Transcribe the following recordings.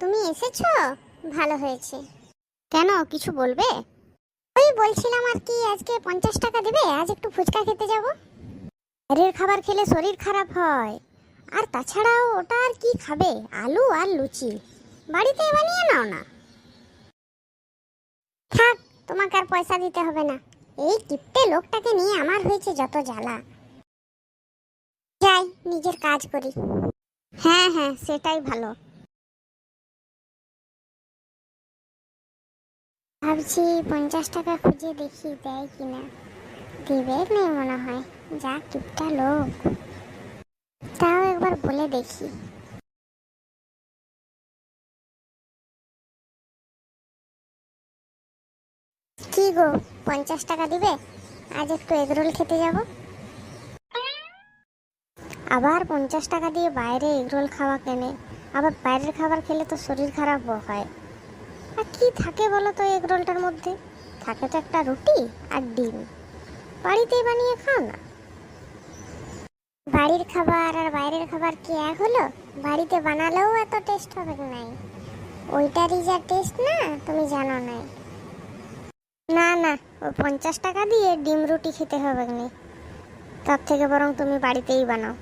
তুমি এসেছ? ভালো হয়েছে। কেন, কিছু বলবে? ওই বলছিলাম আর কি, আজকে পঞ্চাশ টাকা দেবে, আজ একটু ফুচকা খেতে যাব। বাইরের খাবার খেলে শরীর খারাপ হয়। আর তাছাড়াও ওটা আর কি খাবে, আলু আর লুচি। বাড়িতে বানিয়ে নাও না। থাক, তোমাকে আর পয়সা দিতে হবে না। এই কিপটে লোকটাকে নিয়ে আমার হয়েছে যত জ্বালা। যাই, নিজের কাজ করি। হ্যাঁ হ্যাঁ সেটাই ভালো। ভাবছি পঞ্চাশ টাকা খুঁজে দেখি দেয় কিনা। দিবে নেই মনে হয়। যা কিপটা লোক। তাও একবার বলে দেখি। কি গো, পঞ্চাশ টাকা দিবে? আজ একটু এগরোল খেতে যাব? আবার পঞ্চাশ টাকা দিয়ে বাইরে এগরোল খাওয়া কেনে? আবার বাইরের খাবার খেলে তো শরীর খারাপও হয়। আর কি থাকে বলো তো এগ রোলটার মধ্যে? থাকে তো একটা রুটি আর ডিম। বাড়িতেই বানিয়ে খাও না। বাড়ির খাবার আর বাইরের খাবার কি এক হলো? বাড়িতে বানালেও এত টেস্ট হবে নাই? ওইটারই যা টেস্ট না, তুমি জানো নাই। না না, ও পঞ্চাশ টাকা দিয়ে ডিম রুটি খেতে হবে না তার থেকে বরং তুমি বাড়িতেই বানাও।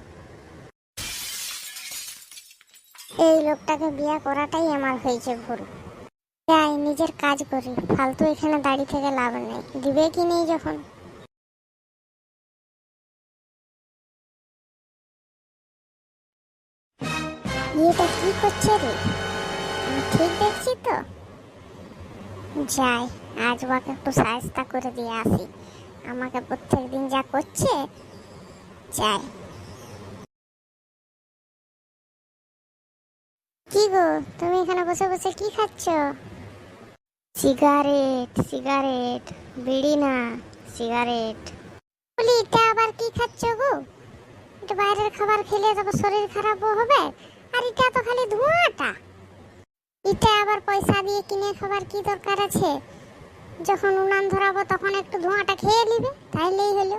এই লোকটাকে বিয়ে করাটাই আমার হয়েছে ভুল। যাই, নিজের কাজ করি। ফালতু এখানে দাঁড়িয়ে থেকে লাভ নেই। দিবে কি নেই যখন? এটা কি করছে রে? ঠিক দেখছি তো? যাই, আজ ওকে একটু সাহায্য করে দিয়ে আসি। আমাকে প্রত্যেক দিন যা করছে, যাই। কি গো, তুমি এখানে বসে বসে কি খাচ্ছ? সিগারেট সিগারেট বিড়ি না সিগারেট বলি, এটা আবার কি খাচ্ছ গো? এটা বাইরের খাবার খেলে তবে শরীর খারাপও হবে, আর এটা তো খালি ধোঁয়াটা। এটা আবার পয়সা দিয়ে কিনে খাবার কি দরকার আছে? যখন উনান ধরাবো তখন একটু ধোঁয়াটা খেয়ে নিবে, তাইলেই হলো।